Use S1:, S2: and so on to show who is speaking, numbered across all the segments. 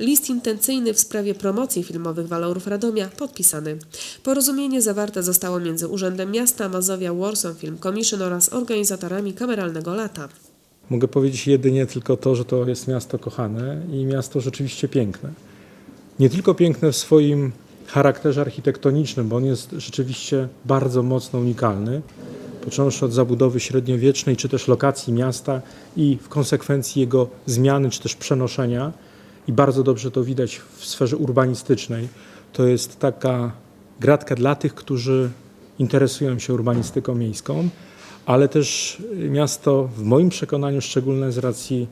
S1: List intencyjny w sprawie promocji filmowych walorów Radomia podpisany. Porozumienie zawarte zostało między Urzędem Miasta Mazowia Warsaw Film Commission oraz organizatorami Kameralnego Lata.
S2: Mogę powiedzieć jedynie tylko to, że to jest miasto kochane i miasto rzeczywiście piękne. Nie tylko piękne w swoim charakterze architektonicznym, bo on jest rzeczywiście bardzo mocno unikalny, począwszy od zabudowy średniowiecznej, czy też lokacji miasta i w konsekwencji jego zmiany, czy też przenoszenia. I bardzo dobrze to widać w sferze urbanistycznej. To jest taka gratka dla tych, którzy interesują się urbanistyką miejską, ale też miasto w moim przekonaniu szczególne z racji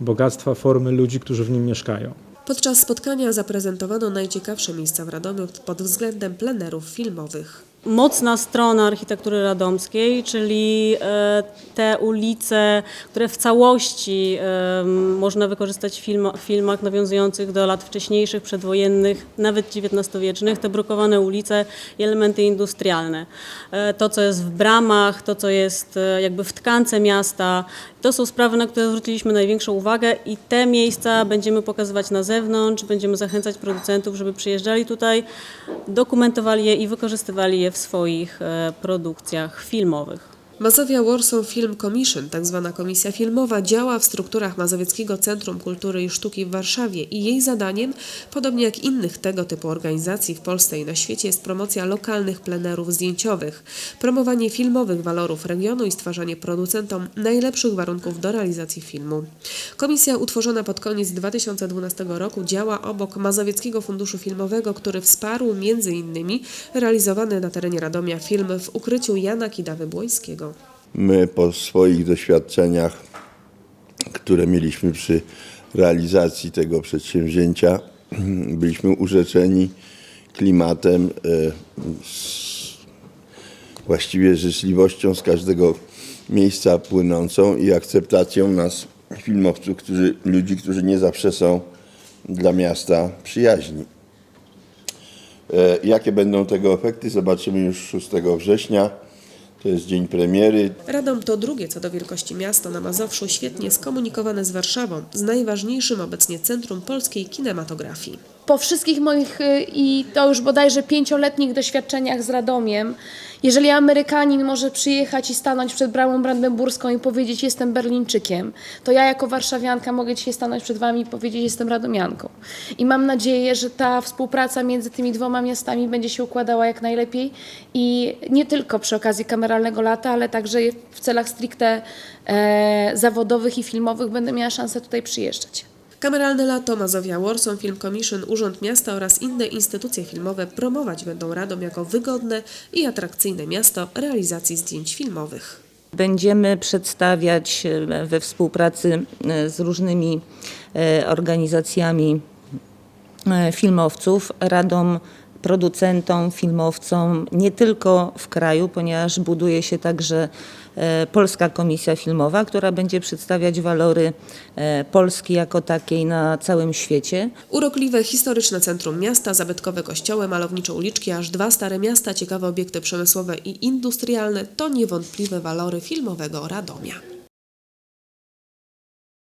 S2: bogactwa formy ludzi, którzy w nim mieszkają.
S1: Podczas spotkania zaprezentowano najciekawsze miejsca w Radomiu pod względem plenerów filmowych.
S3: Mocna strona architektury radomskiej, czyli e, te ulice, które w całości e, można wykorzystać w film, filmach nawiązujących do lat wcześniejszych, przedwojennych, nawet XIX-wiecznych, te brukowane ulice i elementy industrialne. E, To, co jest w bramach, to, co jest jakby w tkance miasta, to są sprawy, na które zwróciliśmy największą uwagę i te miejsca będziemy pokazywać na zewnątrz, będziemy zachęcać producentów, żeby przyjeżdżali tutaj, dokumentowali je i wykorzystywali je w swoich e, produkcjach filmowych.
S1: Mazowia Warsaw Film Commission, tak zwana komisja filmowa, działa w strukturach Mazowieckiego Centrum Kultury i Sztuki w Warszawie i jej zadaniem, podobnie jak innych tego typu organizacji w Polsce i na świecie, jest promocja lokalnych plenerów zdjęciowych, promowanie filmowych walorów regionu i stwarzanie producentom najlepszych warunków do realizacji filmu. Komisja utworzona pod koniec 2012 roku działa obok Mazowieckiego Funduszu Filmowego, który wsparł innymi realizowany na terenie Radomia film w ukryciu Jana Kidawy-Błońskiego.
S4: My po swoich doświadczeniach, które mieliśmy przy realizacji tego przedsięwzięcia, byliśmy urzeczeni klimatem, e, właściwie życzliwością z każdego miejsca płynącą i akceptacją nas, filmowców, którzy, ludzi, którzy nie zawsze są dla miasta przyjaźni. E, Jakie będą tego efekty, zobaczymy już 6 września. To jest dzień premiery.
S1: Radom to drugie co do wielkości miasto na Mazowszu, świetnie skomunikowane z Warszawą, z najważniejszym obecnie centrum polskiej kinematografii.
S5: Po wszystkich moich y, i to już bodajże pięcioletnich doświadczeniach z Radomiem, jeżeli Amerykanin może przyjechać i stanąć przed bramą brandenburską i powiedzieć jestem Berlińczykiem, to ja jako warszawianka mogę dzisiaj stanąć przed wami i powiedzieć jestem radomianką. I mam nadzieję, że ta współpraca między tymi dwoma miastami będzie się układała jak najlepiej i nie tylko przy okazji kameralnego lata, ale także w celach stricte e, zawodowych i filmowych będę miała szansę tutaj przyjeżdżać.
S1: Kameralne lato Mazowia Warsaw Film Commission, Urząd Miasta oraz inne instytucje filmowe promować będą Radom jako wygodne i atrakcyjne miasto realizacji zdjęć filmowych.
S6: Będziemy przedstawiać e, we współpracy e, z różnymi e, organizacjami filmowców, radom producentom, filmowcom, nie tylko w kraju, ponieważ buduje się także e, Polska Komisja Filmowa, która będzie przedstawiać walory e, Polski jako takiej na całym świecie.
S1: Urokliwe, historyczne centrum miasta, zabytkowe kościoły, malownicze uliczki, aż dwa stare miasta, ciekawe obiekty przemysłowe i industrialne to niewątpliwe walory filmowego Radomia.